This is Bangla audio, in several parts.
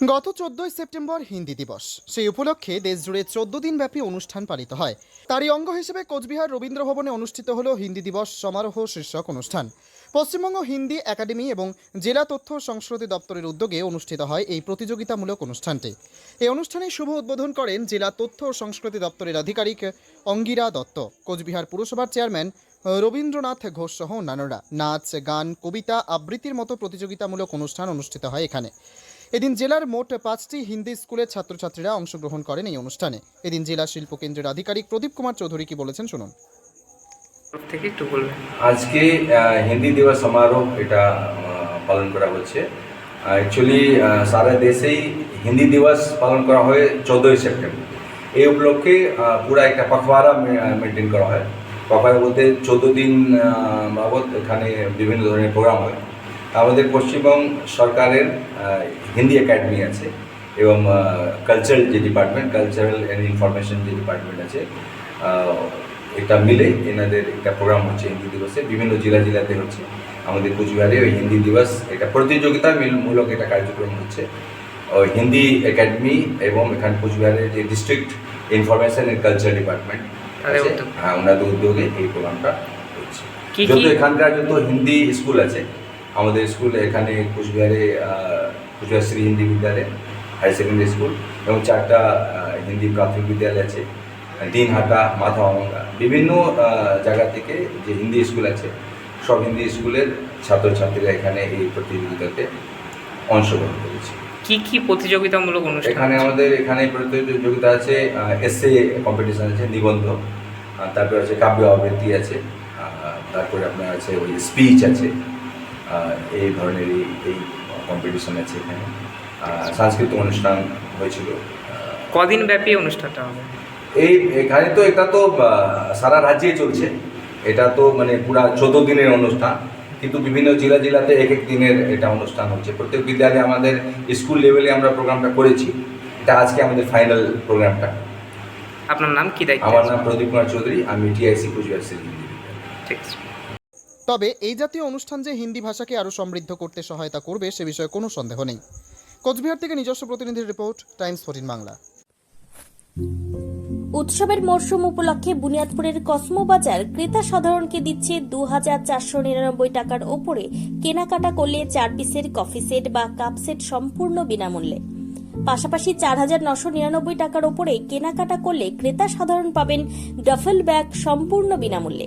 গত চোদ্দই সেপ্টেম্বর হিন্দি দিবস। সেই উপলক্ষে দেশজুড়ে চোদ্দ দিন ব্যাপী অনুষ্ঠান পালিত হয়। তারই অঙ্গ হিসেবে কোচবিহার রবীন্দ্র ভবনে অনুষ্ঠিত হল হিন্দি দিবস সমারোহ শীর্ষক অনুষ্ঠান। পশ্চিমবঙ্গ হিন্দি একাডেমি এবং জেলা তথ্য সংস্কৃতি দপ্তরের উদ্যোগে অনুষ্ঠিত হয় এই প্রতিযোগিতামূলক অনুষ্ঠানটি। এই অনুষ্ঠানে শুভ উদ্বোধন করেন জেলা তথ্য ও সংস্কৃতি দপ্তরের আধিকারিক অঙ্গিরা দত্ত, কোচবিহার পুরসভার চেয়ারম্যান রবীন্দ্রনাথ ঘোষ সহ অন্যান্যরা। নাচ, গান, কবিতা আবৃত্তির মতো প্রতিযোগিতামূলক অনুষ্ঠান অনুষ্ঠিত হয় এখানে। এদিন জেলার মোট পাঁচটি হিন্দি স্কুলের ছাত্রছাত্রীরা অংশগ্রহণ করেন এই অনুষ্ঠানে। এদিন জেলা শিল্প কেন্দ্রের আধিকারিক প্রদীপ কুমার চৌধুরী কি বলেছেন শুনুন। থেকে একটু বলবেন। আজকে আহ, হিন্দি দিবস সমারোহ এটা পালন করা হচ্ছে। অ্যাকচুয়ালি সারা দেশেই হিন্দি দিবস পালন করা হয় চোদ্দোই সেপ্টেম্বর। এই উপলক্ষে পুরা একটা পখবারা মেনটেন করা হয়। পখবারা বলতে চোদ্দ দিন আহ, বাবদ এখানে বিভিন্ন ধরনের প্রোগ্রাম হয়। আমাদের পশ্চিমবঙ্গ সরকারের হিন্দি একাডেমি আছে এবং কালচারাল যে ডিপার্টমেন্ট কালচারাল অ্যান্ড ইনফরমেশন যে ডিপার্টমেন্ট আছে এটা মিলে এনাদের একটা প্রোগ্রাম হচ্ছে হিন্দি দিবসে। বিভিন্ন জেলা জেলাতে হচ্ছে। আমাদের কুচবিহারে ওই হিন্দি দিবস এটা প্রতিযোগিতা মিল- মূলক এটা কার্যক্রম হচ্ছে। ওই হিন্দি একাডেমি এবং এখানে কুচবিহারের যে district information and culture department. হ্যাঁ ওনাদের উদ্যোগে এই প্রোগ্রামটা হচ্ছে। যত এখানকার যত হিন্দি স্কুল আছে আমাদের স্কুল এখানে কুচবিহারে কুচবিহার শ্রী হিন্দি বিদ্যালয় হায়ার সেকেন্ডারি স্কুল এবং চারটা হিন্দি প্রাথমিক বিদ্যালয় আছে দিনহাটা মাথাভাঙ্গা বিভিন্ন জায়গা থেকে যে হিন্দি স্কুল আছে সব হিন্দি স্কুলের ছাত্রছাত্রীরা এখানে এই প্রতিযোগিতাতে অংশগ্রহণ করেছে। কি কি প্রতিযোগিতামূলক অনুষ্ঠান এখানে আমাদের এখানে প্রতিযোগিতা আছে এসএ কম্পিটিশন আছে নিবন্ধ তারপরে আছে কাব্য আবৃত্তি আছে তারপরে আপনার আছে ওই স্পিচ আছে এই ধরনের এই- কম্পিটিশন আছে এখানে। সাংস্কৃতিক অনুষ্ঠান হয়েছিল। কদিন ব্যাপী অনুষ্ঠানটা হবে? এই এখানে তো এটা তো সারা রাজ্যেই চলছে। এটা তো মানে পুরা চোদ্দ দিনের অনুষ্ঠান। কিন্তু বিভিন্ন জেলা জেলাতে এক এক দিনের এটা অনুষ্ঠান হচ্ছে। প্রত্যেক বিদ্যালয়ে আমাদের স্কুল লেভেলে আমরা প্রোগ্রামটা করেছি। এটা আজকে আমাদের ফাইনাল প্রোগ্রামটা। আপনার নাম কি দায়িত্ব? আমার নাম প্রদীপ কুমার চৌধুরী। আমি টিআইসি কুচবিহার সিটি ঠিক আছে। তবে এই জাতীয় অনুষ্ঠান যে হিন্দি ভাষাকে আরও সমৃদ্ধ করতে সহায়তা করবে সে বিষয়ে কোনো সন্দেহ নেই। কোচবিহার থেকে নিজস্ব প্রতিনিধির রিপোর্ট, টাইমস ফোর্টিন বাংলা। উৎসবের মরশুম উপলক্ষে বুনিয়াদপুরের কসমো বাজার ক্রেতা সাধারণকে দিচ্ছে দু হাজার চারশো নিরানব্বই টাকার ওপরে কেনাকাটা করলে চার পিসের কফি সেট বা কাপ সেট সম্পূর্ণ বিনামূল্যে। পাশাপাশি চার হাজার নশো নিরানব্বই টাকার ওপরে কেনাকাটা করলে ক্রেতা সাধারণ পাবেন ডাফেল ব্যাগ সম্পূর্ণ বিনামূল্যে।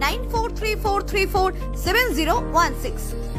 9434347016.